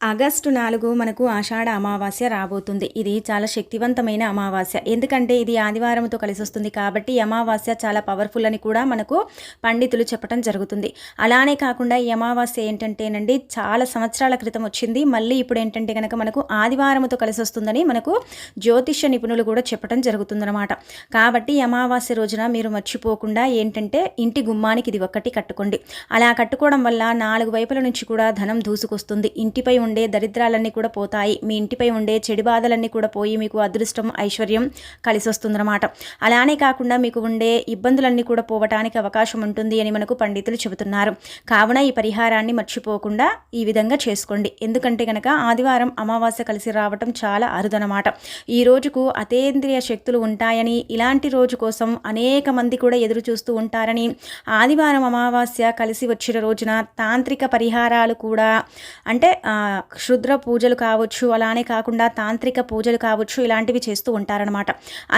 August నాలుగు మనకు ఆషాఢ అమావాస్య రాబోతుంది. ఇది చాలా శక్తివంతమైన అమావాస్య. ఎందుకంటే ఇది ఆదివారంతో కలిసి వస్తుంది కాబట్టి అమావాస్య చాలా పవర్ఫుల్ అని కూడా మనకు పండితులు చెప్పడం జరుగుతుంది. అలానే కాకుండా ఈ అమావాస్య ఏంటంటేనండి చాలా సంవత్సరాల క్రితం వచ్చింది. మళ్ళీ ఇప్పుడు ఏంటంటే కనుక మనకు ఆదివారంతో కలిసి వస్తుందని మనకు జ్యోతిష్య నిపుణులు కూడా చెప్పడం జరుగుతుందన్నమాట. కాబట్టి ఈ అమావాస్య రోజున మీరు మర్చిపోకుండా ఏంటంటే ఇంటి గుమ్మానికి ఇది ఒక్కటి కట్టుకోండి. అలా కట్టుకోవడం వల్ల నాలుగు వైపుల నుంచి కూడా ధనం దూసుకొస్తుంది. ఇంటిపై ఉండే దరిద్రాలన్నీ కూడా పోతాయి. మీ ఇంటిపై ఉండే చెడు బాధలన్నీ కూడా పోయి మీకు అదృష్టం ఐశ్వర్యం కలిసి వస్తుందన్నమాట అలానే కాకుండా మీకు ఉండే ఇబ్బందులన్నీ కూడా పోవటానికి అవకాశం ఉంటుంది అని మనకు పండితులు చెబుతున్నారు. కావున ఈ పరిహారాన్ని మర్చిపోకుండా ఈ విధంగా చేసుకోండి. ఎందుకంటే కనుక ఆదివారం అమావాస్య కలిసి రావటం చాలా అరుదనమాట ఈ రోజుకు అతేంద్రియ శక్తులు ఉంటాయని ఇలాంటి రోజు కోసం అనేక మంది కూడా ఎదురు చూస్తూ ఉంటారని ఆదివారం అమావాస్య కలిసి వచ్చిన రోజున తాంత్రిక పరిహారాలు కూడా అంటే క్షుద్ర పూజలు కావచ్చు అలానే కాకుండా తాంత్రిక పూజలు కావచ్చు ఇలాంటివి చేస్తూ ఉంటారనమాట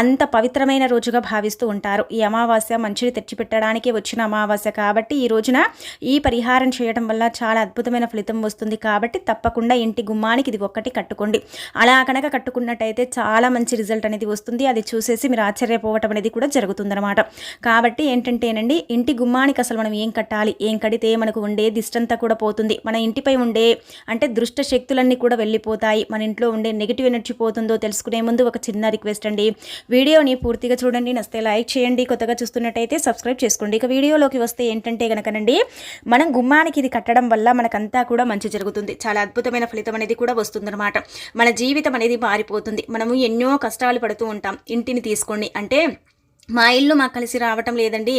అంత పవిత్రమైన రోజుగా భావిస్తూ ఉంటారు. ఈ అమావాస్య మంచిని తెచ్చిపెట్టడానికి వచ్చిన అమావాస్య కాబట్టి ఈ రోజున ఈ పరిహారం చేయడం వల్ల చాలా అద్భుతమైన ఫలితం వస్తుంది. కాబట్టి తప్పకుండా ఇంటి గుమ్మానికి ఇది ఒక్కటి కట్టుకోండి. అలా కనుక కట్టుకున్నట్టయితే చాలా మంచి రిజల్ట్ అనేది వస్తుంది. అది చూసేసి మీరు ఆశ్చర్యపోవటం అనేది కూడా జరుగుతుందన్నమాట. కాబట్టి ఏంటంటేనండి ఇంటి గుమ్మానికి అసలు మనం ఏం కట్టాలి? ఏం కడితే మనకు ఉండే దిష్టంతా కూడా పోతుంది. మన ఇంటిపై ఉండే అంటే దృష్టి శక్తులన్నీ కూడా వెళ్ళిపోతాయి. మన ఇంట్లో ఉండే నెగిటివ్ ఎనర్జీ పోతుందో తెలుసుకునే ముందు ఒక చిన్న రిక్వెస్ట్ అండి. వీడియోని పూర్తిగా చూడండి. నస్తే లైక్ చేయండి. కొత్తగా చూస్తున్నట్టయితే సబ్స్క్రైబ్ చేసుకోండి. ఇక వీడియోలోకి వస్తే ఏంటంటే కనుకనండి మనం గుమ్మానికి ఇది కట్టడం వల్ల మనకంతా కూడా మంచి జరుగుతుంది. చాలా అద్భుతమైన ఫలితం అనేది కూడా వస్తుందన్నమాట. మన జీవితం అనేది మారిపోతుంది. మనము ఎన్నో కష్టాలు పడుతూ ఉంటాం. ఇంటిని తీసుకోండి. అంటే మా ఇల్లు మాకు కలిసి రావటం లేదండి.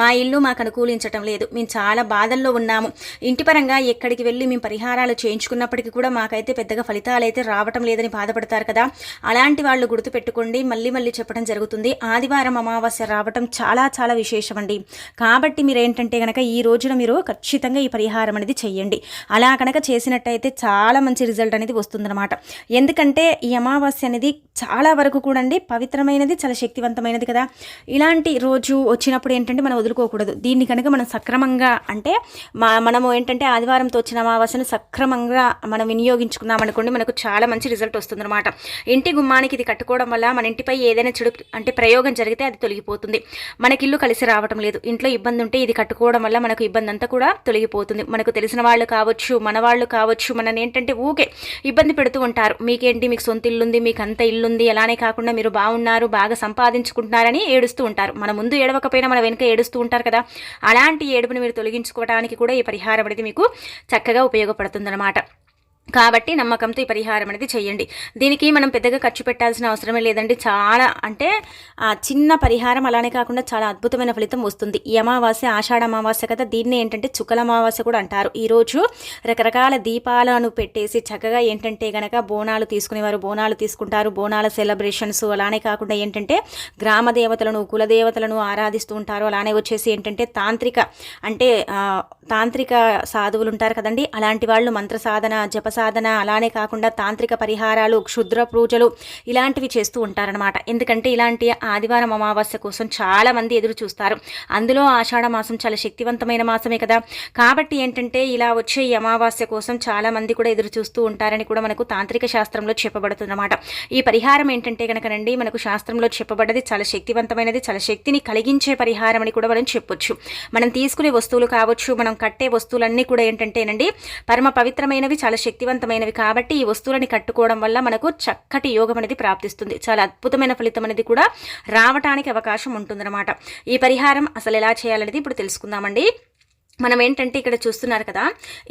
మా ఇల్లు మాకు అనుకూలించటం లేదు. మేము చాలా బాధల్లో ఉన్నాము. ఇంటి పరంగా ఎక్కడికి వెళ్ళి మేము పరిహారాలు చేయించుకున్నప్పటికీ కూడా మాకైతే పెద్దగా ఫలితాలు అయితే రావటం లేదని బాధపడతారు కదా. అలాంటి వాళ్ళు గుర్తుపెట్టుకోండి. మళ్ళీ మళ్ళీ చెప్పడం జరుగుతుంది. ఆదివారం అమావాస్య రావటం చాలా చాలా విశేషం అండి కాబట్టి మీరు ఏంటంటే కనుక ఈ రోజున మీరు ఖచ్చితంగా ఈ పరిహారం అనేది చెయ్యండి. అలా కనుక చేసినట్టయితే చాలా మంచి రిజల్ట్ అనేది వస్తుందన్నమాట. ఎందుకంటే ఈ అమావాస్య అనేది చాలా వరకు కూడా అండి పవిత్రమైనది చాలా శక్తివంతమైనది కదా. ఇలాంటి రోజు వచ్చినప్పుడు ఏంటంటే మనం వదులుకోకూడదు. దీన్ని కనుక మనం సక్రమంగా అంటే మా మనము ఏంటంటే ఆదివారంతో వచ్చిన అమావాస్యను సక్రమంగా మనం వినియోగించుకున్నాం అనుకోండి మనకు చాలా మంచి రిజల్ట్ వస్తుందన్నమాట. ఇంటి గుమ్మానికి ఇది కట్టుకోవడం వల్ల మన ఇంటిపై ఏదైనా చెడు అంటే ప్రయోగం జరిగితే అది తొలగిపోతుంది. మనకి ఇల్లు కలిసి రావటం లేదు. ఇంట్లో ఇబ్బంది ఉంటే ఇది కట్టుకోవడం వల్ల మనకు ఇబ్బంది అంతా కూడా తొలగిపోతుంది. మనకు తెలిసిన వాళ్ళు కావచ్చు మన వాళ్ళు కావచ్చు మనని ఏంటంటే ఊకే ఇబ్బంది పెడుతూ ఉంటారు. మీకేంటి? మీకు సొంత ఇల్లుంది మీకు అంత ఇల్లుంది. అలానే కాకుండా మీరు బాగున్నారు బాగా సంపాదించుకుంటున్నారని ఏడుస్తూ ఉంటారు. మన ముందు ఏడవకపోయినా మన వెనుక ఏడుస్తూ ఉంటారు కదా. అలాంటి ఏడుపుని మీరు తొలగించుకోవడానికి కూడా ఈ పరిహారం అనేది మీకు చక్కగా ఉపయోగపడుతుందన్నమాట. కాబట్టి నమ్మకంతో ఈ పరిహారం అనేది చేయండి. దీనికి మనం పెద్దగా ఖర్చు పెట్టాల్సిన అవసరమే లేదండి. చాలా అంటే చిన్న పరిహారం అలానే కాకుండా చాలా అద్భుతమైన ఫలితం వస్తుంది. ఈ అమావాస్య ఆషాఢ అమావాస్య కదా దీన్ని ఏంటంటే చుక్కల అమావాస్య కూడా అంటారు. ఈరోజు రకరకాల దీపాలను పెట్టేసి చక్కగా ఏంటంటే గనక బోనాలు తీసుకునేవారు బోనాలు తీసుకుంటారు. బోనాల సెలబ్రేషన్స్ అలానే కాకుండా ఏంటంటే గ్రామ దేవతలను కులదేవతలను ఆరాధిస్తూ ఉంటారు. అలానే వచ్చేసి ఏంటంటే తాంత్రిక అంటే తాంత్రిక సాధువులు ఉంటారు కదండి. అలాంటి వాళ్ళు మంత్ర సాధన జప సాధన అలానే కాకుండా తాంత్రిక పరిహారాలు క్షుద్ర పూజలు ఇలాంటివి చేస్తూ ఉంటారనమాట ఎందుకంటే ఇలాంటి ఆదివారం అమావాస్య కోసం చాలా మంది ఎదురు చూస్తారు. అందులో ఆషాఢ మాసం చాలా శక్తివంతమైన మాసమే కదా. కాబట్టి ఏంటంటే ఇలా వచ్చే ఈ అమావాస్య కోసం చాలా మంది కూడా ఎదురు చూస్తూ ఉంటారని కూడా మనకు తాంత్రిక శాస్త్రంలో చెప్పబడుతుందన్నమాట ఈ పరిహారం ఏంటంటే కనుకనండి మనకు శాస్త్రంలో చెప్పబడ్డది చాలా శక్తివంతమైనది చాలా శక్తిని కలిగించే పరిహారం అని కూడా మనం చెప్పొచ్చు. మనం తీసుకునే వస్తువులు కావచ్చు మనం కట్టే వస్తువులన్నీ కూడా ఏంటంటేనండి పరమ పవిత్రమైనవి చాలా శక్తి శక్తివంతమైనవి కాబట్టి ఈ వస్తువులని కట్టుకోవడం వల్ల మనకు చక్కటి యోగం అనేది ప్రాప్తిస్తుంది. చాలా అద్భుతమైన ఫలితం అనేది కూడా రావటానికి అవకాశం ఉంటుందన్నమాట. ఈ పరిహారం అసలు ఎలా చేయాలనేది ఇప్పుడు తెలుసుకుందామండి. మనం ఏంటంటే ఇక్కడ చూస్తున్నారు కదా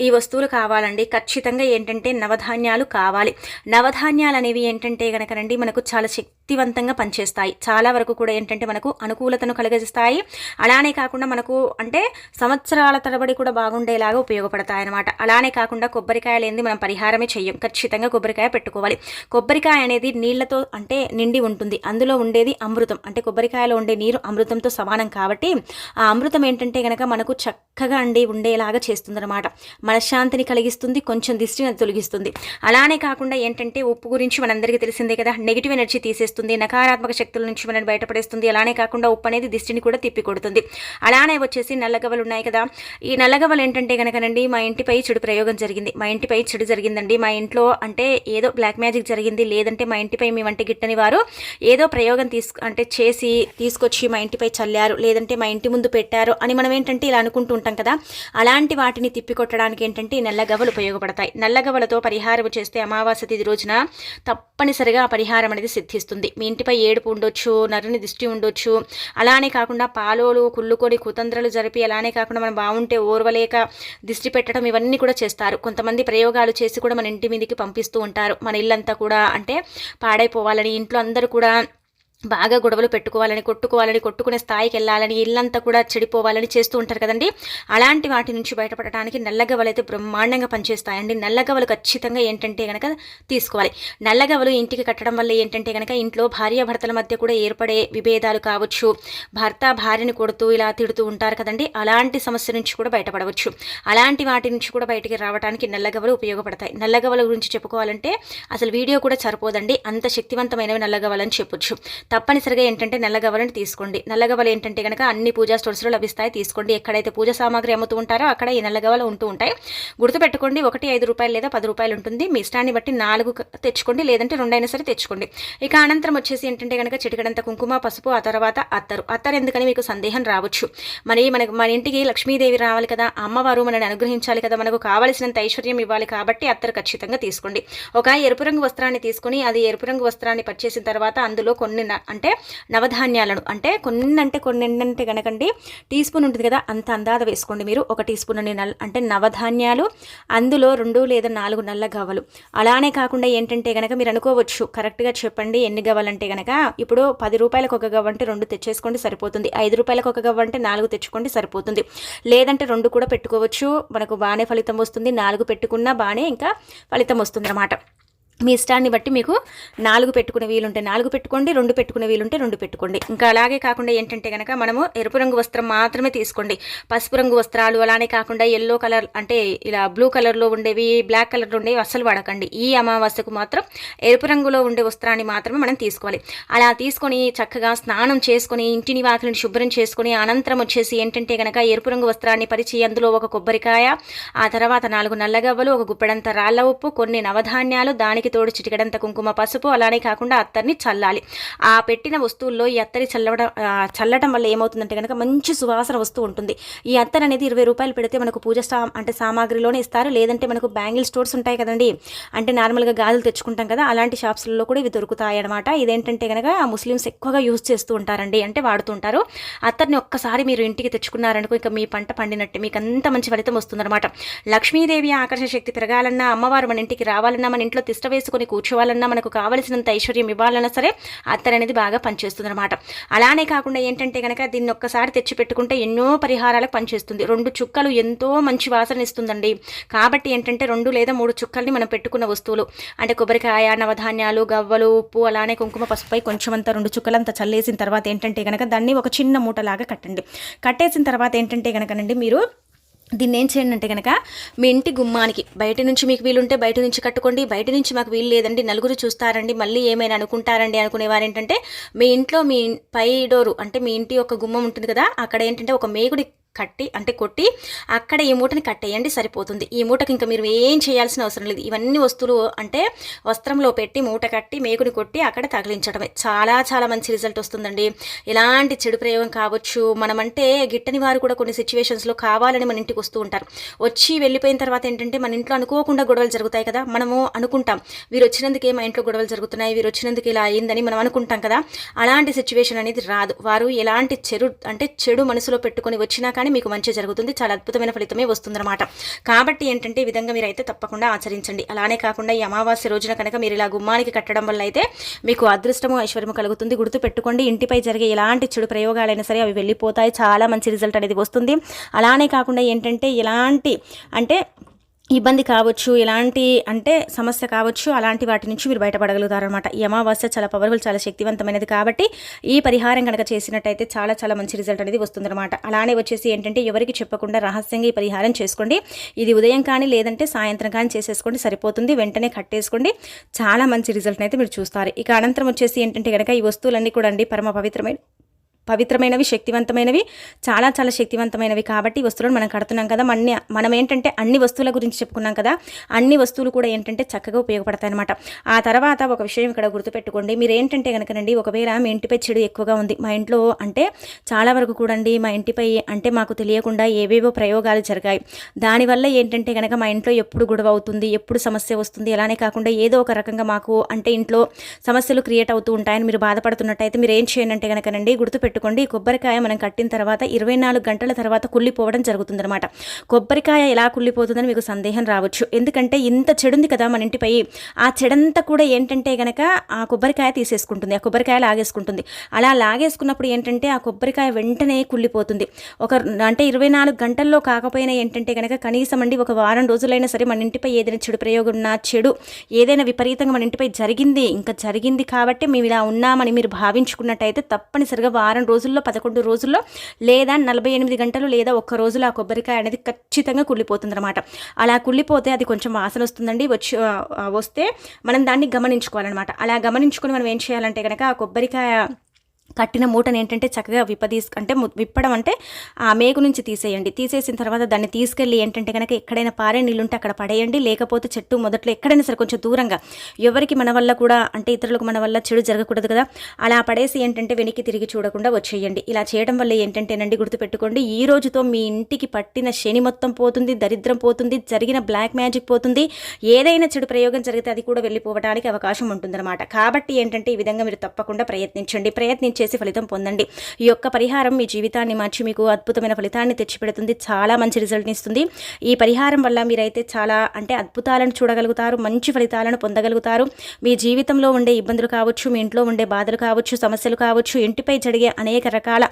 ఈ వస్తువులు కావాలండి. ఖచ్చితంగా ఏంటంటే నవధాన్యాలు కావాలి. నవధాన్యాలు అనేవి ఏంటంటే కనుకనండి మనకు చాలా శక్తివంతంగా పనిచేస్తాయి. చాలా వరకు కూడా ఏంటంటే మనకు అనుకూలతను కలిగజేస్తాయి. అలానే కాకుండా మనకు అంటే సంవత్సరాల తరబడి కూడా బాగుండేలాగా ఉపయోగపడతాయి అనమాట అలానే కాకుండా కొబ్బరికాయ లేనిది మనం పరిహారమే చెయ్యం. ఖచ్చితంగా కొబ్బరికాయ పెట్టుకోవాలి. కొబ్బరికాయ అనేది నీళ్ళతో అంటే నిండి ఉంటుంది. అందులో ఉండేది అమృతం. అంటే కొబ్బరికాయలో ఉండే నీరు అమృతంతో సమానం కాబట్టి ఆ అమృతం ఏంటంటే కనుక మనకు చక్కగా చక్కగా అండి ఉండేలాగా చేస్తుందన్నమాట. మనశ్శాంతిని కలిగిస్తుంది కొంచెం దిష్టిని తొలగిస్తుంది. అలానే కాకుండా ఏంటంటే ఉప్పు గురించి మనందరికీ తెలిసిందే కదా నెగిటివ్ ఎనర్జీ తీసేస్తుంది. చేస్తుంది నకారాత్మక శక్తుల నుంచి మనల్ని బయటపడేస్తుంది. అలానే కాకుండా ఉప్పు అనేది దిష్టిని కూడా తిప్పి కొడుతుంది అలానే వచ్చేసి నల్లగవలు ఉన్నాయి కదా. ఈ నల్లగవలు ఏంటంటే కనుకనండి మా ఇంటిపై చెడు ప్రయోగం జరిగింది. మా ఇంటిపై చెడు జరిగిందండి. మా ఇంట్లో అంటే ఏదో బ్లాక్ మ్యాజిక్ జరిగింది. లేదంటే మా ఇంటిపై మీ వంటి గిట్టని వారు ఏదో ప్రయోగం తీసుకు అంటే చేసి తీసుకొచ్చి మా ఇంటిపై చల్లారు లేదంటే మా ఇంటి ముందు పెట్టారు అని మనం ఏంటంటే ఇలా అనుకుంటూ ఉంటాం కదా. అలాంటి వాటిని తిప్పికొట్టడానికి ఏంటంటే ఈ నల్లగవ్వలు ఉపయోగపడతాయి. నల్లగవ్వలతో పరిహారం చేస్తే అమావాస్య తిథి రోజున తప్పనిసరిగా పరిహారం అనేది సిద్ధిస్తుంది. మీ ఇంటిపై ఏడుపు ఉండొచ్చు నరుని దిష్టి ఉండొచ్చు. అలానే కాకుండా పాలోలు కుళ్ళుకొని కుతంత్రాలు జరిపి అలానే కాకుండా మనం బాగుంటే ఓర్వలేక దిష్టి పెట్టడం ఇవన్నీ కూడా చేస్తారు. కొంతమంది ప్రయోగాలు చేసి కూడా మన ఇంటి మీదకి పంపిస్తూ ఉంటారు. మన ఇల్లంతా కూడా అంటే పాడైపోవాలని ఇంట్లో అందరూ కూడా బాగా గొడవలు పెట్టుకోవాలని కొట్టుకోవాలని కొట్టుకునే స్థాయికి వెళ్ళాలని ఇల్లంతా కూడా చెడిపోవాలని చేస్తూ ఉంటారు కదండి. అలాంటి వాటి నుంచి బయటపడటానికి నల్లగవలు అయితే బ్రహ్మాండంగా పనిచేస్తాయండి. నల్లగవలు ఖచ్చితంగా ఏంటంటే కనుక తీసుకోవాలి. నల్లగవలు ఇంటికి కట్టడం వల్ల ఏంటంటే కనుక ఇంట్లో భార్యాభర్తల మధ్య కూడా ఏర్పడే విభేదాలు కావచ్చు భర్త భార్యని కొడుతూ ఇలా తిడుతూ ఉంటారు కదండి. అలాంటి సమస్య నుంచి కూడా బయటపడవచ్చు. అలాంటి వాటి నుంచి కూడా బయటికి రావడానికి నల్లగవలు ఉపయోగపడతాయి. నల్లగవల గురించి చెప్పుకోవాలంటే అసలు వీడియో కూడా సరిపోదండి. అంత శక్తివంతమైనవి నల్లగవలని చెప్పొచ్చు. తప్పనిసరిగా ఏంటంటే నల్లగవ్వలను తీసుకోండి. నల్లగవ్వలు ఏంటంటే కనుక అన్ని పూజా స్టోర్స్లో లభిస్తాయి తీసుకోండి. ఎక్కడైతే పూజ సామాగ్రి అమ్ముతూ ఉంటారో అక్కడ ఈ నల్లగవ్వలు ఉంటూ ఉంటాయి. గుర్తుపెట్టుకోండి ఒకటి ఐదు రూపాయలు లేదా పది రూపాయలు ఉంటుంది. మీ ఇష్టాన్ని బట్టి నాలుగు తెచ్చుకోండి. లేదంటే రెండైనా సరే తెచ్చుకోండి. ఇక అనంతరం వచ్చేసి ఏంటంటే కనుక చిటికడంత కుంకుమ పసుపు ఆ తర్వాత అత్తరు. అత్తరు ఎందుకని మీకు సందేహం రావచ్చు? మరి మనకు మన ఇంటికి లక్ష్మీదేవి రావాలి కదా అమ్మవారు మనని అనుగ్రహించాలి కదా మనకు కావలసినంత ఐశ్వర్యం ఇవ్వాలి కాబట్టి అత్తరు ఖచ్చితంగా తీసుకోండి. ఒక ఎరుపు రంగు వస్త్రాన్ని తీసుకుని అది ఎరుపు రంగు వస్త్రాన్ని పచ్చేసిన తర్వాత అందులో కొన్ని అంటే నవధాన్యాలను అంటే కొన్ని అంటే కొన్ని ఏంటంటే కనుకండి టీ స్పూన్ ఉంటుంది కదా అంత అందాద వేసుకోండి మీరు. ఒక టీ స్పూన్ అండి నల్ అంటే నవధాన్యాలు అందులో రెండు లేదా నాలుగు నల్ల గవ్వలు. అలానే కాకుండా ఏంటంటే కనుక మీరు అనుకోవచ్చు కరెక్ట్గా చెప్పండి ఎన్ని గవ్వలంటే కనుక ఇప్పుడు పది రూపాయలకు ఒక గవ్వ అంటే రెండు తెచ్చేసుకోండి సరిపోతుంది. ఐదు రూపాయలకు ఒక గవ్వ అంటే నాలుగు తెచ్చుకోండి సరిపోతుంది. లేదంటే రెండు కూడా పెట్టుకోవచ్చు మనకు బాగానే ఫలితం వస్తుంది. నాలుగు పెట్టుకున్నా బాగానే ఇంకా ఫలితం వస్తుంది అన్నమాట మీ ఇష్టాన్ని బట్టి మీకు నాలుగు పెట్టుకునే వీలుంటే నాలుగు పెట్టుకోండి రెండు పెట్టుకునే వీలుంటే రెండు పెట్టుకోండి. ఇంకా అలాగే కాకుండా ఏంటంటే కనుక మనము ఎరుపు రంగు వస్త్రం మాత్రమే తీసుకోండి. పసుపు రంగు వస్త్రాలు అలానే కాకుండా ఎల్లో కలర్ అంటే ఇలా బ్లూ కలర్లో ఉండేవి బ్లాక్ కలర్లో ఉండేవి అస్సలు వాడకండి. ఈ అమావాస్యకు మాత్రం ఎరుపు రంగులో ఉండే వస్త్రాన్ని మాత్రమే మనం తీసుకోవాలి. అలా తీసుకొని చక్కగా స్నానం చేసుకొని ఇంటిని వాకిలిని శుభ్రం చేసుకొని అనంతరం వచ్చేసి ఏంటంటే కనుక ఎరుపు రంగు వస్త్రాన్ని పరిచి అందులో ఒక కొబ్బరికాయ ఆ తర్వాత నాలుగు నల్లగవ్వలు ఒక గుప్పెడంత రాళ్ళ ఉప్పు కొన్ని నవధాన్యాలు దానికి తోడు చిటికడంత కుంకుమ పసుపు అలానే కాకుండా అత్తర్ని చల్లాలి. ఆ పెట్టిన వస్తువుల్లో ఈ అత్తరి చల్లవడం చల్లడం వల్ల ఏమవుతుందంటే కనుక మంచి సువాసన వస్తూ ఉంటుంది. ఈ అత్తర్ అనేది ఇరవై రూపాయలు పెడితే మనకు పూజ సా అంటే సామాగ్రిలోనే ఇస్తారు. లేదంటే మనకు బ్యాంగిల్ స్టోర్స్ ఉంటాయి కదండి. అంటే నార్మల్గా గాజులు తెచ్చుకుంటాం కదా అలాంటి షాప్స్లలో కూడా ఇవి దొరుకుతాయి అనమాట ఇదేంటంటే కనుక ముస్లిమ్స్ ఎక్కువగా యూజ్ చేస్తూ ఉంటారండి. అంటే వాడుతుంటారు అత్తర్ని ఒక్కసారి మీరు ఇంటికి తెచ్చుకున్నారనుకో ఇక మీ పంట పండినట్టు. మీకు అంత మంచి ఫలితం వస్తుందన్నమాట. లక్ష్మీదేవి ఆకర్షణ శక్తి పెరగాలన్నా అమ్మవారు మన ఇంటికి రావాలన్నా మన ఇంట్లో తిష్ట వేసుకొని కూర్చోవాలన్నా మనకు కావలసినంత ఐశ్వర్యం ఇవ్వాలన్నా సరే అత్తర్ అనేది బాగా పనిచేస్తుంది అనమాట అలానే కాకుండా ఏంటంటే కనుక దీన్ని ఒక్కసారి తెచ్చి పెట్టుకుంటే ఎన్నో పరిహారాలకు పనిచేస్తుంది. రెండు చుక్కలు ఎంతో మంచి వాసన ఇస్తుందండి. కాబట్టి ఏంటంటే రెండు లేదా మూడు చుక్కల్ని మనం పెట్టుకున్న వస్తువులు. అంటే కొబ్బరికాయ నవధాన్యాలు గవ్వలు ఉప్పు అలానే కుంకుమ పసుపై కొంచెం అంత రెండు చుక్కలంతా చల్లేసిన తర్వాత ఏంటంటే కనుక దాన్ని ఒక చిన్న మూటలాగా కట్టండి. కట్టేసిన తర్వాత ఏంటంటే కనుకనండి మీరు దీన్ని ఏం చేయండి అంటే కనుక మీ ఇంటి గుమ్మానికి బయట నుంచి మీకు వీలుంటే బయట నుంచి కట్టుకోండి బయట నుంచి మాకు వీలు లేదండి నలుగురు చూస్తారండి మళ్ళీ ఏమైనా అనుకుంటారండి అనుకునేవారు ఏంటంటే మీ ఇంట్లో మీ పై డోరు అంటే మీ ఇంటి యొక్క గుమ్మం ఉంటుంది కదా అక్కడ ఏంటంటే ఒక మేగుడి కట్టి అంటే కొట్టి అక్కడ ఈ మూటని కట్టేయండి సరిపోతుంది. ఈ మూటకి ఇంకా మీరు ఏం చేయాల్సిన అవసరం లేదు. ఇవన్నీ వస్తువులు అంటే వస్త్రంలో పెట్టి మూట కట్టి మేకుని కొట్టి అక్కడ తగిలించడమే. చాలా చాలా మంచి రిజల్ట్ వస్తుందండి. ఎలాంటి చెడు ప్రయోగం కావచ్చు. మనమంటే గిట్టని వారు కూడా కొన్ని సిచ్యువేషన్స్లో కావాలని మన ఇంటికి వస్తూ ఉంటారు. వచ్చి వెళ్ళిపోయిన తర్వాత ఏంటంటే మన ఇంట్లో అనుకోకుండా గొడవలు జరుగుతాయి కదా. మనము అనుకుంటాం. వీరు వచ్చినందుకే మా ఇంట్లో గొడవలు జరుగుతున్నాయి వీరు వచ్చినందుకు ఇలా అయిందని మనం అనుకుంటాం కదా. అలాంటి సిచ్యువేషన్ అనేది రాదు. వారు ఎలాంటి చెడు అంటే చెడు మనసులో పెట్టుకొని వచ్చినా కానీ మీకు మంచి జరుగుతుంది. చాలా అద్భుతమైన ఫలితమే వస్తుందన్నమాట. కాబట్టి ఏంటంటే ఈ విధంగా మీరు అయితే తప్పకుండా ఆచరించండి. అలానే కాకుండా ఈ అమావాస్య రోజున కనుక మీరు ఇలా గుమ్మానికి కట్టడం వల్ల అయితే మీకు అదృష్టము ఐశ్వర్యము కలుగుతుంది. గుర్తు పెట్టుకోండి ఇంటిపై జరిగే ఎలాంటి చెడు ప్రయోగాలైనా సరే అవి వెళ్ళిపోతాయి. చాలా మంచి రిజల్ట్ అనేది వస్తుంది. అలానే కాకుండా ఏంటంటే ఎలాంటి అంటే ఇబ్బంది కావచ్చు ఎలాంటి అంటే సమస్య కావచ్చు అలాంటి వాటి నుంచి మీరు బయటపడగలుగుతారనమాట ఈ అమావాస్య చాలా పవర్ఫుల్ చాలా శక్తివంతమైనది కాబట్టి ఈ పరిహారం కనుక చేసినట్టయితే చాలా చాలా మంచి రిజల్ట్ అనేది వస్తుందన్నమాట. అలానే వచ్చేసి ఏంటంటే ఎవరికి చెప్పకుండా రహస్యంగా ఈ పరిహారం చేసుకోండి. ఇది ఉదయం కానీ లేదంటే సాయంత్రం కానీ చేసేసుకోండి సరిపోతుంది. వెంటనే కట్టేసుకోండి. చాలా మంచి రిజల్ట్ అయితే మీరు చూస్తారు. ఇక అనంతరం వచ్చేసి ఏంటంటే కనుక ఈ వస్తువులన్నీ కూడా అండి పరమ పవిత్రమైన పవిత్రమైనవి శక్తివంతమైనవి చాలా చాలా శక్తివంతమైనవి కాబట్టి వస్తువులను మనం కడుతున్నాం కదా. మన మనం ఏంటంటే అన్ని వస్తువుల గురించి చెప్పుకున్నాం కదా. అన్ని వస్తువులు కూడా ఏంటంటే చక్కగా ఉపయోగపడతాయి అనమాట ఆ తర్వాత ఒక విషయం ఇక్కడ గుర్తుపెట్టుకోండి. మీరు ఏంటంటే కనుకనండి ఒకవేళ మీ ఇంటిపై చెడు ఎక్కువగా ఉంది మా ఇంట్లో అంటే చాలా వరకు కూడండి మా ఇంటిపై అంటే మాకు తెలియకుండా ఏవేవో ప్రయోగాలు జరిగాయి. దానివల్ల ఏంటంటే కనుక మా ఇంట్లో ఎప్పుడు గొడవ అవుతుంది ఎప్పుడు సమస్య వస్తుంది అలానే కాకుండా ఏదో ఒక రకంగా మాకు అంటే ఇంట్లో సమస్యలు క్రియేట్ అవుతూ ఉంటాయని మీరు బాధపడుతున్నట్టయితే మీరు ఏం చేయనంటే కనుకనండి గుర్తుపెట్టు పెట్టుకోండి. కొబ్బరికాయ మనం కట్టిన తర్వాత ఇరవై నాలుగు గంటల తర్వాత కుళ్ళిపోవడం జరుగుతుందన్నమాట. కొబ్బరికాయ ఎలా కుళ్ళిపోతుందని మీకు సందేహం రావచ్చు. ఎందుకంటే ఇంత చెడుంది కదా మన ఇంటిపై. ఆ చెడంతా కూడా ఏంటంటే గనక ఆ కొబ్బరికాయ తీసేసుకుంటుంది. ఆ కొబ్బరికాయ లాగేసుకుంటుంది. అలా లాగేసుకున్నప్పుడు ఏంటంటే ఆ కొబ్బరికాయ వెంటనే కుళ్ళిపోతుంది. ఒక అంటే ఇరవై నాలుగు గంటల్లో కాకపోయినా ఏంటంటే కనుక కనీసం అండి ఒక వారం రోజులైనా సరే మన ఇంటిపై ఏదైనా చెడు ప్రయోగం ఉన్నా చెడు ఏదైనా విపరీతంగా మన ఇంటిపై జరిగింది ఇంకా జరిగింది కాబట్టి మేము ఇలా ఉన్నామని మీరు భావించుకున్నట్టయితే తప్పనిసరిగా వారం వారం రోజుల్లో పదకొండు రోజుల్లో లేదా నలభై ఎనిమిది గంటలు లేదా ఒక్క రోజులో ఆ కొబ్బరికాయ అనేది ఖచ్చితంగా కుళ్ళిపోతుంది అనమాట అలా కుళ్ళిపోతే అది కొంచెం వాసన వస్తుందండి. వచ్చి వస్తే మనం దాన్ని గమనించుకోవాలన్నమాట. అలా గమనించుకొని మనం ఏం చేయాలంటే కనుక ఆ కొబ్బరికాయ కట్టిన మూటను ఏంటంటే చక్కగా విప్పదీస్ అంటే విప్పడం అంటే ఆ మేకు నుంచి తీసేయండి. తీసేసిన తర్వాత దాన్ని తీసుకెళ్ళి ఏంటంటే కనుక ఎక్కడైనా పారే నీళ్ళుంటే అక్కడ పడేయండి. లేకపోతే చెట్టు మొదట్లో ఎక్కడైనా సరే కొంచెం దూరంగా. ఎవరికి మన వల్ల కూడా అంటే ఇతరులకు మన వల్ల చెడు జరగకూడదు కదా. అలా పడేసి ఏంటంటే వెనక్కి తిరిగి చూడకుండా వచ్చేయండి. ఇలా చేయడం వల్ల ఏంటంటేనండి గుర్తుపెట్టుకోండి ఈ రోజుతో మీ ఇంటికి పట్టిన శని మొత్తం పోతుంది దరిద్రం పోతుంది జరిగిన బ్లాక్ మ్యాజిక్ పోతుంది. ఏదైనా చెడు ప్రయోగం జరిగితే అది కూడా వెళ్ళిపోవడానికి అవకాశం ఉంటుందన్నమాట. కాబట్టి ఏంటంటే ఈ విధంగా మీరు తప్పకుండా ప్రయత్నించండి. ప్రయత్నించి చేసి ఫలితం పొందండి. ఈ యొక్క పరిహారం మీ జీవితాన్ని మార్చి మీకు అద్భుతమైన ఫలితాన్ని తెచ్చిపెడుతుంది. చాలా మంచి రిజల్ట్ని ఇస్తుంది. ఈ పరిహారం వల్ల మీరైతే చాలా అంటే అద్భుతాలను చూడగలుగుతారు. మంచి ఫలితాలను పొందగలుగుతారు. మీ జీవితంలో ఉండే ఇబ్బందులు కావచ్చు మీ ఇంట్లో ఉండే బాధలు కావచ్చు సమస్యలు కావచ్చు ఇంటిపై జరిగే అనేక రకాల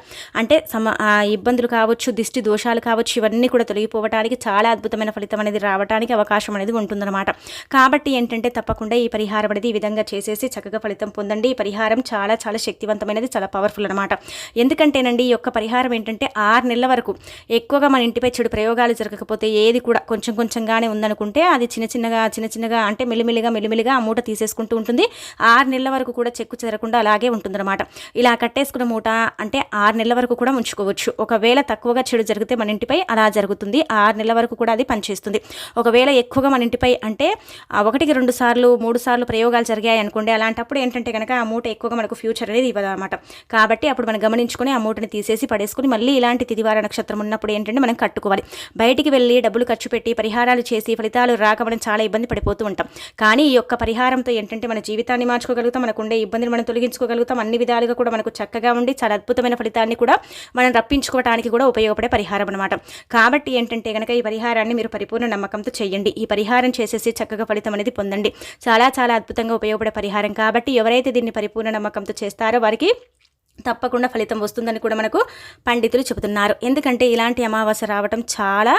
అంటే సమ ఇబ్బందులు కావచ్చు దిష్టి దోషాలు కావచ్చు ఇవన్నీ కూడా తొలగిపోవడానికి చాలా అద్భుతమైన ఫలితం అనేది రావడానికి అవకాశం అనేది ఉంటుందన్నమాట. కాబట్టి ఏంటంటే తప్పకుండా ఈ పరిహారం అనేది ఈ విధంగా చేసేసి చక్కగా ఫలితం పొందండి. ఈ పరిహారం చాలా చాలా శక్తివంతమైనది. చాలా పవర్ఫుల్ అనమాట ఎందుకంటేనండి ఈ యొక్క పరిహారం ఏంటంటే ఆరు నెలల వరకు ఎక్కువగా మన ఇంటిపై చెడు ప్రయోగాలు జరగకపోతే ఏది కూడా కొంచెం కొంచెంగానే ఉందనుకుంటే అది చిన్న చిన్నగా చిన్న చిన్నగా అంటే మెల్లిమెల్లిగా మెల్లిమెల్లిగా ఆ మూట తీసేసుకుంటూ ఉంటుంది. ఆరు నెలల వరకు కూడా చెక్కు చెదరకుండా అలాగే ఉంటుందన్నమాట. ఇలా కట్టేసుకున్న మూట అంటే ఆరు నెలల వరకు కూడా ఉంచుకోవచ్చు. ఒకవేళ తక్కువగా చెడు జరిగితే మన ఇంటిపై అలా జరుగుతుంది. ఆరు నెలల వరకు కూడా అది పనిచేస్తుంది. ఒకవేళ ఎక్కువగా మన ఇంటిపై అంటే ఒకటికి రెండు సార్లు మూడు సార్లు ప్రయోగాలు జరిగాయి అనుకోండి అలాంటప్పుడు ఏంటంటే కనుక ఆ మూట ఎక్కువగా మనకు ఫ్యూచర్ అనేది ఇవ్వదు అనమాట కాబట్టి అప్పుడు మనం గమనించుకొని ఆ మూటని తీసేసి పడేసుకొని మళ్ళీ ఇలాంటి తిదివార నక్షత్రం ఉన్నప్పుడు ఏంటంటే మనం కట్టుకోవాలి. బయటికి వెళ్ళి డబ్బులు ఖర్చు పెట్టి పరిహారాలు చేసి ఫలితాలు రాక మనం చాలా ఇబ్బంది పడిపోతూ ఉంటాం. కానీ ఈ యొక్క పరిహారంతో ఏంటంటే మన జీవితాన్ని మార్చుకోగలుగుతాం మనకు ఉండే ఇబ్బందిని మనం తొలగించుకోగలుగుతాం అన్ని విధాలుగా కూడా మనకు చక్కగా ఉండి చాలా అద్భుతమైన ఫలితాన్ని కూడా మనం రప్పించుకోవడానికి కూడా ఉపయోగపడే పరిహారం అనమాట కాబట్టి ఏంటంటే కనుక ఈ పరిహారాన్ని మీరు పరిపూర్ణ నమ్మకంతో చేయండి. ఈ పరిహారం చేసేసి చక్కగా ఫలితం అనేది పొందండి. చాలా చాలా అద్భుతంగా ఉపయోగపడే పరిహారం. కాబట్టి ఎవరైతే దీన్ని పరిపూర్ణ నమ్మకంతో చేస్తారో వారికి తప్పకుండా ఫలితం వస్తుందని కూడా మనకు పండితులు చెబుతున్నారు. ఎందుకంటే ఇలాంటి అమావాస్య రావటం చాలా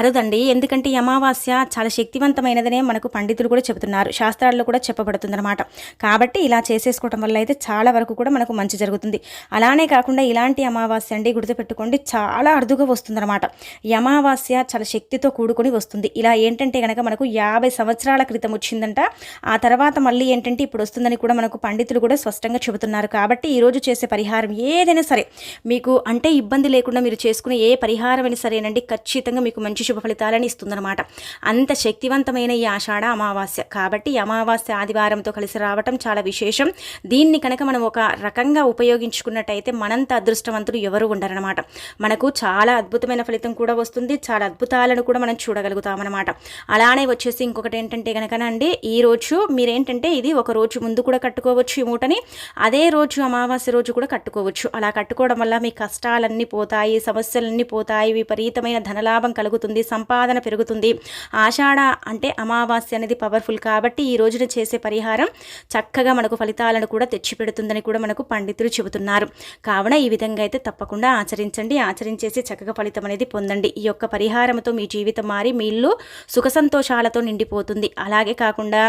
అరుదండి. ఎందుకంటే ఈ అమావాస్య చాలా శక్తివంతమైనదనే మనకు పండితులు కూడా చెబుతున్నారు. శాస్త్రాల్లో కూడా చెప్పబడుతుందన్నమాట. కాబట్టి ఇలా చేసేసుకోవడం వల్ల అయితే చాలా వరకు కూడా మనకు మంచి జరుగుతుంది. అలానే కాకుండా ఇలాంటి అమావాస్య అండి గుర్తుపెట్టుకోండి చాలా అరుదుగా వస్తుందన్నమాట. ఈ అమావాస్య చాలా శక్తితో కూడుకొని వస్తుంది. ఇలా ఏంటంటే కనుక మనకు యాభై సంవత్సరాల క్రితం వచ్చిందంట. ఆ తర్వాత మళ్ళీ ఏంటంటే ఇప్పుడు వస్తుందని కూడా మనకు పండితులు కూడా స్పష్టంగా చెబుతున్నారు. కాబట్టి ఈరోజు చేసే పరిహారం ఏదైనా సరే. మీకు అంటే ఇబ్బంది లేకుండా మీరు చేసుకునే ఏ పరిహారం అయినా సరేనండి ఖచ్చితంగా మీకు మంచి శుభ ఫలితాలని ఇస్తుందన్నమాట. అంత శక్తివంతమైన ఈ ఆషాఢ అమావాస్య. కాబట్టి అమావాస్య ఆదివారంతో కలిసి రావటం చాలా విశేషం. దీన్ని కనుక మనం ఒక రకంగా ఉపయోగించుకున్నట్టయితే మనంత అదృష్టవంతులు ఎవరు ఉండరనమాట మనకు చాలా అద్భుతమైన ఫలితం కూడా వస్తుంది. చాలా అద్భుతాలను కూడా మనం చూడగలుగుతామన్నమాట. అలానే వచ్చేసి ఇంకొకటి ఏంటంటే కనుకనండి ఈ రోజు మీరేంటంటే ఇది ఒక రోజు ముందు కూడా కట్టుకోవచ్చు ఈ మూటని. అదే రోజు అమావాస్య రోజు కూడా కట్టుకోవచ్చు. అలా కట్టుకోవడం వల్ల మీ కష్టాలన్నీ పోతాయి సమస్యలన్నీ పోతాయి విపరీతమైన ధనలాభం కలుగుతుంది సంపాదన పెరుగుతుంది. ఆషాఢ అంటే అమావాస్య అనేది పవర్ఫుల్ కాబట్టి ఈ రోజున చేసే పరిహారం చక్కగా మనకు ఫలితాలను కూడా తెచ్చిపెడుతుందని కూడా మనకు పండితులు చెబుతున్నారు. కావున ఈ విధంగా అయితే తప్పకుండా ఆచరించండి. ఆచరించేసి చక్కగా ఫలితం అనేది పొందండి. ఈ యొక్క పరిహారంతో మీ జీవితం మారి మీ ఇల్లు సుఖ సంతోషాలతో నిండిపోతుంది. అలాగే కాకుండా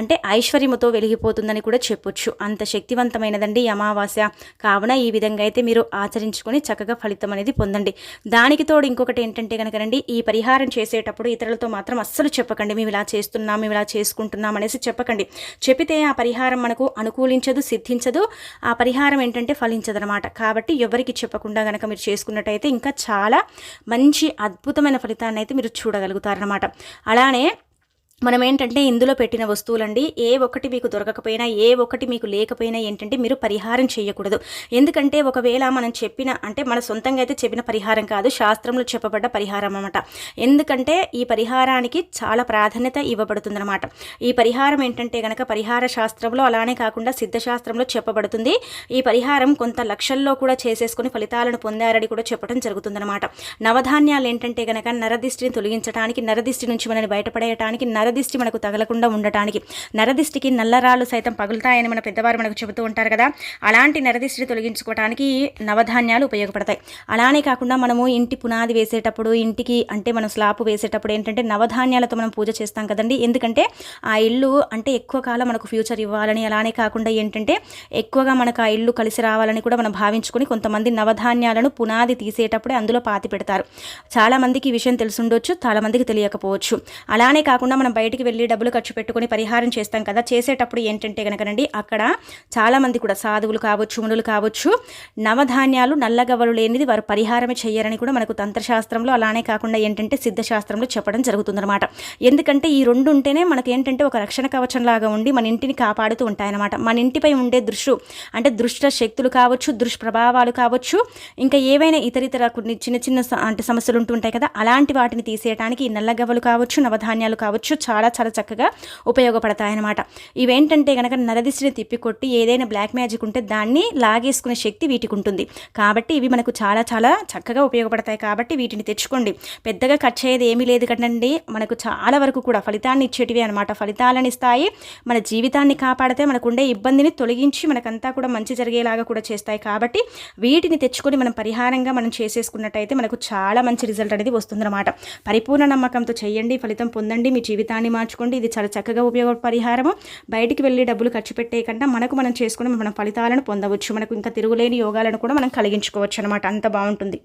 అంటే ఐశ్వర్యముతో వెలిగిపోతుందని కూడా చెప్పొచ్చు. అంత శక్తివంతమైనదండి అమావాస్య. కావున ఈ విధంగా అయితే మీరు ఆచరించుకొని చక్కగా ఫలితం అనేది పొందండి. దానికి తోడు ఇంకొకటి ఏంటంటే కనుకనండి ఈ పరిహారం చేసేటప్పుడు ఇతరులతో మాత్రం అస్సలు చెప్పకండి మేము ఇలా చేస్తున్నాం మేము ఇలా చేసుకుంటున్నాం అనేసి చెప్పకండి. చెప్పితే ఆ పరిహారం మనకు అనుకూలించదు సిద్ధించదు. ఆ పరిహారం ఏంటంటే ఫలించదనమాట. కాబట్టి ఎవరికి చెప్పకుండా కనుక మీరు చేసుకున్నట్టయితే ఇంకా చాలా మంచి అద్భుతమైన ఫలితాన్ని అయితే మీరు చూడగలుగుతారనమాట. అలానే మనం ఏంటంటే ఇందులో పెట్టిన వస్తువులండి ఏ ఒక్కటి మీకు దొరకకపోయినా ఏ ఒక్కటి మీకు లేకపోయినా ఏంటంటే మీరు పరిహారం చేయకూడదు. ఎందుకంటే ఒకవేళ మనం చెప్పిన అంటే మన సొంతంగా అయితే చెప్పిన పరిహారం కాదు శాస్త్రంలో చెప్పబడ్డ పరిహారం అన్నమాట. ఎందుకంటే ఈ పరిహారానికి చాలా ప్రాధాన్యత ఇవ్వబడుతుందన్నమాట. ఈ పరిహారం ఏంటంటే కనుక పరిహార శాస్త్రంలో అలానే కాకుండా సిద్ధశాస్త్రంలో చెప్పబడుతుంది. ఈ పరిహారం కొంత లక్షల్లో కూడా చేసేసుకుని ఫలితాలను పొందారని కూడా చెప్పడం జరుగుతుందన్నమాట. నవధాన్యాలు ఏంటంటే కనుక నరదిష్టిని తొలగించడానికి నరదిష్టి నుంచి మనని బయటపడేయడానికి నర నరదిష్టి మనకు తగలకుండా ఉండటానికి. నరదిష్టికి నల్లరాళ్ళు సైతం పగులుతాయని మన పెద్దవారు మనకు చెబుతూ ఉంటారు కదా. అలాంటి నరదిష్టిని తొలగించుకోవడానికి నవధాన్యాలు ఉపయోగపడతాయి. అలానే కాకుండా మనము ఇంటి పునాది వేసేటప్పుడు ఇంటికి అంటే మనం స్లాపు వేసేటప్పుడు ఏంటంటే నవధాన్యాలతో మనం పూజ చేస్తాం కదండి. ఎందుకంటే ఆ ఇల్లు అంటే ఎక్కువ కాలం మనకు ఫ్యూచర్ ఇవ్వాలని అలానే కాకుండా ఏంటంటే ఎక్కువగా మనకు ఆ ఇల్లు కలిసి రావాలని కూడా మనం భావించుకొని కొంతమంది నవధాన్యాలను పునాది తీసేటప్పుడే అందులో పాతి పెడతారు. చాలామందికి ఈ విషయం తెలుసుండొచ్చు చాలామందికి తెలియకపోవచ్చు. అలానే కాకుండా మనం బయటికి వెళ్ళి డబ్బులు ఖర్చు పెట్టుకొని పరిహారం చేస్తాం కదా చేసేటప్పుడు ఏంటంటే కనుకనండి అక్కడ చాలామంది కూడా సాధువులు కావచ్చు మునులు కావచ్చు నవధాన్యాలు నల్లగవ్వలు లేనిది వారు పరిహారమే చేయరని కూడా మనకు తంత్రశాస్త్రంలో అలానే కాకుండా ఏంటంటే సిద్ధశాస్త్రంలో చెప్పడం జరుగుతుందన్నమాట. ఎందుకంటే ఈ రెండు ఉంటేనే మనకి ఏంటంటే ఒక రక్షణ కవచం లాగా ఉండి మన ఇంటిని కాపాడుతూ ఉంటాయన్నమాట. మన ఇంటిపై ఉండే దృష్టి అంటే దృష్ట శక్తులు కావచ్చు దుష్ప్రభావాలు కావచ్చు ఇంకా ఏవైనా ఇతరితర కొన్ని చిన్న చిన్న అంటే సమస్యలు ఉంటుంటాయి కదా అలాంటి వాటిని తీసేయడానికి నల్లగవ్వలు కావచ్చు నవధాన్యాలు కావచ్చు చాలా చాలా చక్కగా ఉపయోగపడతాయన్నమాట. ఇవేంటంటే కనుక నరదిశని తిప్పికొట్టి ఏదైనా బ్లాక్ మ్యాజిక్ ఉంటే దాన్ని లాగేసుకునే శక్తి వీటికి ఉంటుంది. కాబట్టి ఇవి మనకు చాలా చాలా చక్కగా ఉపయోగపడతాయి. కాబట్టి వీటిని తెచ్చుకోండి. పెద్దగా ఖర్చు అయ్యేది ఏమీ లేదు కదండి. మనకు చాలా వరకు కూడా ఫలితాన్ని ఇచ్చేటివి అనమాట ఫలితాలను ఇస్తాయి. మన జీవితాన్ని కాపాడితే మనకు ఉండే ఇబ్బందిని తొలగించి మనకంతా కూడా మంచి జరిగేలాగా కూడా చేస్తాయి. కాబట్టి వీటిని తెచ్చుకొని మనం పరిహారంగా మనం చేసేసుకున్నట్టయితే మనకు చాలా మంచి రిజల్ట్ అనేది వస్తుందన్నమాట. పరిపూర్ణ నమ్మకంతో చేయండి. ఫలితం పొందండి. మీ జీవితం దాన్ని మార్చుకోండి. ఇది చాలా చక్కగా ఉపయోగ పరిహారము. బయటికి వెళ్ళి డబ్బులు ఖర్చు పెట్టే కన్నా మనకు మనం చేసుకుని మనం ఫలితాలను పొందవచ్చు. మనకు ఇంకా తిరుగులేని యోగాలను కూడా మనం కలిగించుకోవచ్చు అనమాట అంత బాగుంటుంది.